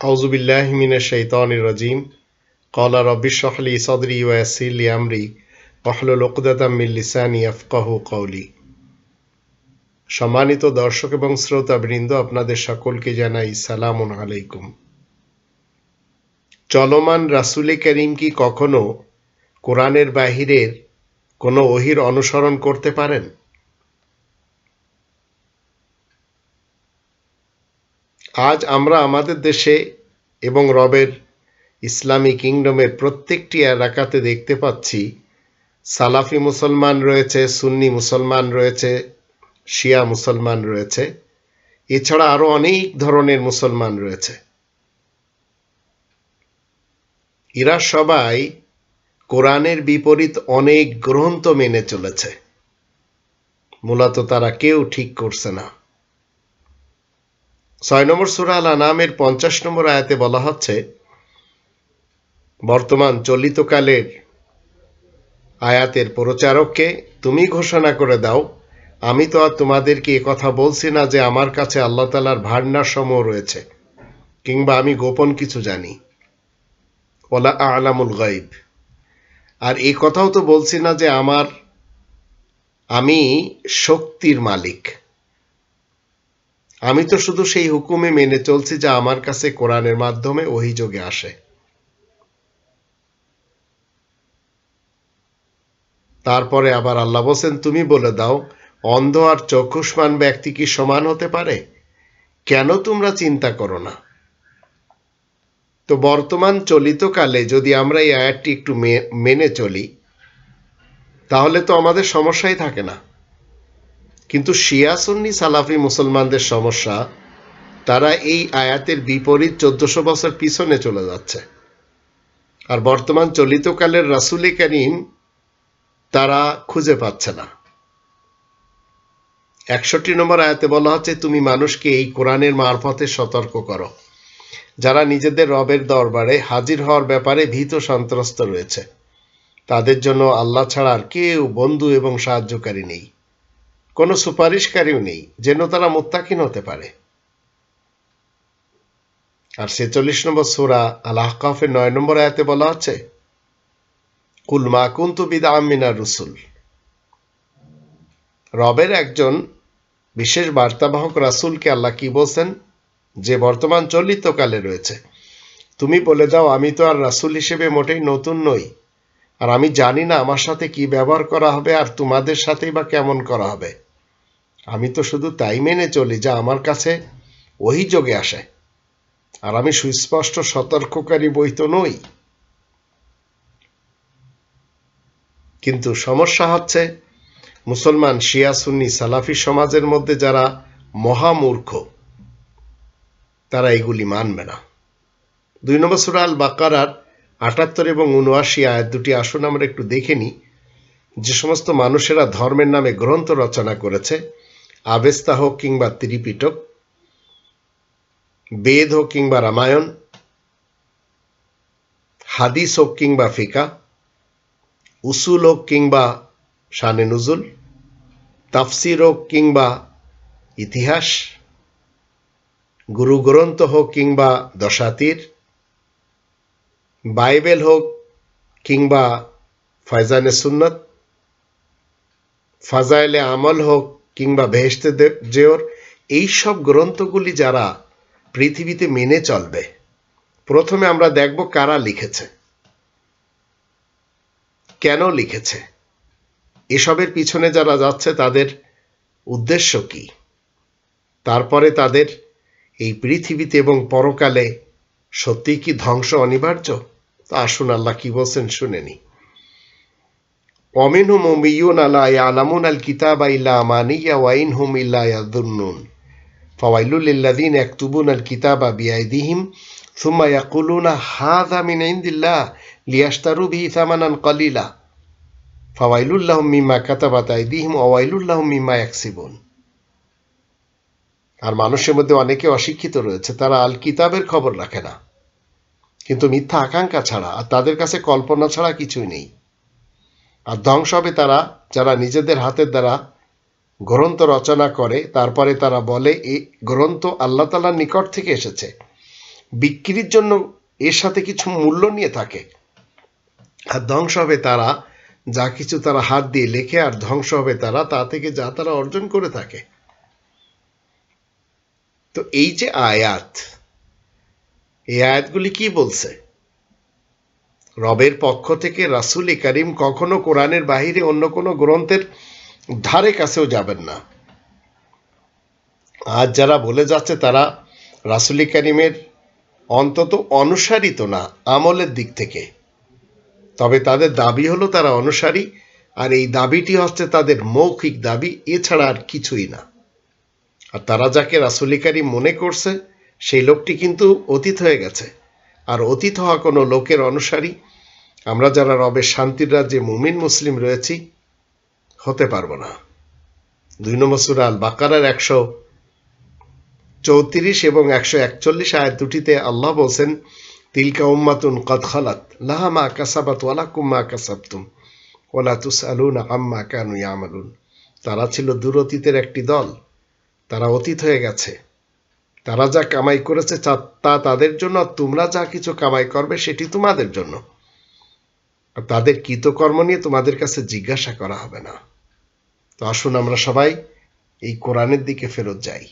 আউজুবিল্লাহ মিনা শৈতানির রাজিম। কলা রব্বিশহলি সদরি ওয়াসিল আমরি। অহলুল ওকদাতাম মিল্লিসানি আফকাহু কৌলি সম্মানিত দর্শক এবং শ্রোতাবৃন্দ, আপনাদের সকলকে জানাই সালাম আলাইকুম। চলমান রাসুলে করিম কি কখনো কোরআনের বাহিরের কোনো ওহির অনুসরণ করতে পারেন? আজ আমরা আমাদের দেশে এবং রবের ইসলামী কিংডমের প্রত্যেকটি এলাকাতে দেখতে পাচ্ছি, সালাফি মুসলমান রয়েছে, সুন্নি মুসলমান রয়েছে, শিয়া মুসলমান রয়েছে, এছাড়া আরও অনেক ধরনের মুসলমান রয়েছে। এরা সবাই কোরআনের বিপরীত অনেক গ্রন্থ মেনে চলেছে। মূলত তারা কেউ ঠিক করছে না। ছয় নম্বর সুরা আল আনামের পঞ্চাশ নম্বর আয়াতে বলা হচ্ছে, বর্তমান চলিতকালের আয়াতের প্রচারককে তুমি ঘোষণা করে দাও, আমি তো আর তোমাদেরকে কথা বলছি না যে আমার কাছে আল্লাহ তালার ভান্ডার সমূহ রয়েছে, কিংবা আমি গোপন কিছু জানি। ওলা আলামুল গাইব আর এই কথাও তো বলছি না যে আমার, আমি শক্তির মালিক। আমি তো শুধু সেই হুকুমে মেনে চলছি যা আমার কাছে কোরআনের মাধ্যমে অভিযোগে আসে। তারপরে আবার আল্লাহ বলছেন, তুমি বলে দাও, অন্ধ আর চক্ষুষ্মান ব্যক্তি কি সমান হতে পারে? কেন তোমরা চিন্তা করো না? তো বর্তমান চলিত কালে যদি আমরা এই আয়াতটি একটু মেনে চলি, তাহলে তো আমাদের সমস্যাই থাকে না। কিন্তু শিয়া সুন্নি সালাফি মুসলমানদের সমস্যা, তারা এই আয়াতের বিপরীত চোদ্দশো বছর পিছনে চলে যাচ্ছে। আর বর্তমান চলিতকালের রাসুলে করিম তারা খুঁজে পাচ্ছে না। একষট্টি নম্বর আয়াতে বলা হচ্ছে, তুমি মানুষকে এই কোরআনের মারফতে সতর্ক করো। যারা নিজেদের রবের দরবারে হাজির হওয়ার ব্যাপারে ভীত সন্ত্রস্ত রয়েছে, তাদের জন্য আল্লাহ ছাড়া আর কেউ বন্ধু এবং সাহায্যকারী নেই। কোনো সুপারিশকারীও নেই, যেন তারা মোত্তাকিন হতে পারে। আর ছেচল্লিশ নম্বর সুরা আল আহকাফের নয় নম্বর আয়াতে বলা আছে, কুল মা কুন্তু বিদা আমিনার রসুল। রবের একজন বিশেষ বার্তাবাহক রাসুলকে আল্লাহ কি বলছেন? যে বর্তমান চলিতকালে রয়েছে। তুমি বলে দাও আমি তো আর রাসুল হিসেবে মোটেই নতুন নই, আর আমি জানি না আমার সাথে কি ব্যবহার করা হবে আর তোমাদের সাথেই বা কেমন করা হবে। আমি তো শুধু তাই মেনে চলি যা আমার কাছে অভিযোগে আসে। আর আমি সুস্পষ্ট সতর্ককারী বই তো নই। কিন্তু সমস্যা হচ্ছে, মুসলমান শিয়া সুন্নি সালাফি সমাজের মধ্যে যারা মহামূর্খ, তারা এগুলি মানবে না। দুই নম্বর সুরা আল বাকারার আটাত্তর এবং উনআশি আয়াত দুটি আসুন আমরা একটু দেখে নিই। যে সমস্ত মানুষেরা ধর্মের নামে গ্রন্থ রচনা করেছে আবেস্তা হোক কিংবা ত্রিপিটক, বেদ হোক কিংবা রামায়ণ, হাদিস হোক কিংবা ফিকা, উসুল হোক কিংবা শানে নুজুল, তাফসির হোক কিংবা ইতিহাস গুরু গ্রন্থ হোক কিংবা দশাতির, বাইবেল হোক কিংবা ফয়জানে সুন্নত, ফাজাইলে আমল হোক কিংবা ভেস্তে জেওর এইসব গ্রন্থগুলি যারা পৃথিবীতে মেনে চলবে। প্রথমে আমরা দেখব কারা লিখেছে। কেন লিখেছে? এসবের পিছনে যারা যাচ্ছে, তাদের উদ্দেশ্য কি? তারপরে তাদের এই পৃথিবীতে এবং পরকালে সত্যি কি ধ্বংস অনিবার্য? তা আসুন আল্লাহ কি বলছেন শুনেনি অমিন হুম উমিউন আলা ইয়ালামুন আল কিতাব ইল্লা আমানিয়া ওয়াইন হুম ইল্লা ইয়াদুন্নুন ফাওয়াইলুল লিল্লাযিন ইয়াকতুবুন আল কিতাবা বিআইদিহিম ثم يقولون هذا من عند الله ليشتروا به ثمنا قليلا فويل لهم مما كتبت أيديهم وويل لهم مما يكسبون আর মানুষের মধ্যে অনেকে অশিক্ষিত রয়েছে তারা আল কিতাবের খবর রাখে না কিন্তু মিথ্যা আকাঙ্ক্ষা ছাড়া আর তাদের কাছে কল্পনা ছাড়া কিছুই নেই আর ধ্বংস হবে তারা, যারা নিজেদের হাতের দ্বারা গ্রন্থ রচনা করে, তারপরে তারা বলে এই গ্রন্থ আল্লাহ তালার নিকট থেকে এসেছে। বিক্রির জন্য এর সাথে কিছু মূল্য নিয়ে থাকে। আর ধ্বংস হবে তারা, যা কিছু তারা হাত দিয়ে লেখে, আর ধ্বংস হবে তারা, তা থেকে যা তারা অর্জন করে থাকে। তো এই যে আয়াত, এই আয়াতগুলি কি বলছে? রবের পক্ষ থেকে রাসুল করিম কখনো কোরআনের বাহিরে অন্য কোনো গ্রন্থের ধারে কাছেও যাবেন না। আজ যারা বলে যাচ্ছে তারা রাসুল করিমের অন্তত অনুসারিত না, আমলের দিক থেকে। তবে তাদের দাবি হলো তারা অনুসারী, আর এই দাবিটি হচ্ছে তাদের মৌখিক দাবি, এছাড়া আর কিছুই না। আর তারা যাকে রাসুলিকারী মনে করছে, সেই লোকটি কিন্তু অতীত হয়ে গেছে। আর অতীত হওয়া কোনো লোকের অনুসারী আমরা যারা রবের শান্তির রাজ্যে মুমিন মুসলিম রয়েছি, হতে পারব না। দুই নম্বর সুরা আল বাকারার একশো চৌত্রিশ এবং একশো একচল্লিশ আয়াত দুটিতে আল্লাহ বলছেন, তিলকা উম্মাতুন কদ খালাত, লাহা মা কাসাবাত ওয়ালা কুম্মা কাসাবতুম ওলা তুস আলুন আম্মা কানু ইয়ামালুন। তারা ছিল দূরতীতের একটি দল, তারা অতীত হয়ে গেছে। তারা যা কামাই করেছে তা- তাদের জন্য তোমরা যা কিছু কামাই করবে সেটি তোমাদের জন্য। তাদের কৃতকর্ম নিয়ে তোমাদের কাছে জিজ্ঞাসা করা হবে না। তো আসুন আমরা সবাই এই কোরআনের দিকে ফেরত যাই।